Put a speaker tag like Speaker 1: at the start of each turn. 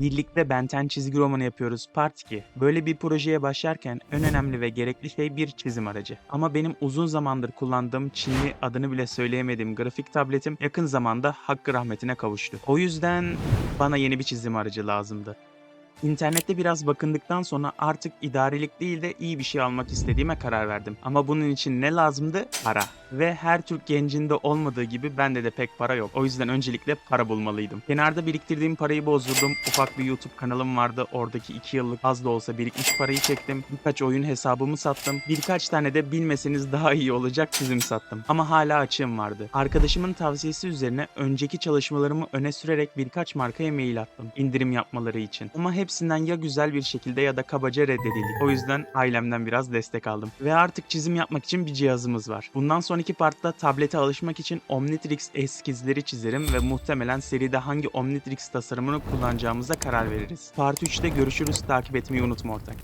Speaker 1: Birlikte Benten çizgi romanı yapıyoruz Part 2. Böyle bir projeye başlarken en önemli ve gerekli şey bir çizim aracı. Ama benim uzun zamandır kullandığım Çinli adını bile söyleyemediğim grafik tabletim yakın zamanda hakkı rahmetine kavuştu. O yüzden bana yeni bir çizim aracı lazımdı. İnternette biraz bakındıktan sonra artık idarelik değil de iyi bir şey almak istediğime karar verdim. Ama bunun için ne lazımdı? Para. Ve her Türk gencinde olmadığı gibi bende de pek para yok. O yüzden öncelikle para bulmalıydım. Kenarda biriktirdiğim parayı bozdurdum. Ufak bir YouTube kanalım vardı. Oradaki 2 yıllık az da olsa birikmiş parayı çektim. Birkaç oyun hesabımı sattım. Birkaç tane de bilmeseniz daha iyi olacak çizim sattım. Ama hala açığım vardı. Arkadaşımın tavsiyesi üzerine önceki çalışmalarımı öne sürerek birkaç markaya mail attım. indirim yapmaları için. Ama hepsinden ya güzel bir şekilde ya da kabaca reddedildik. O yüzden ailemden biraz destek aldım. Ve artık çizim yapmak için bir cihazımız var. Bundan sonraki partta tablete alışmak için Omnitrix eskizleri çizerim ve muhtemelen seride hangi Omnitrix tasarımını kullanacağımıza karar veririz. Part 3'te görüşürüz. Takip etmeyi unutma ortak.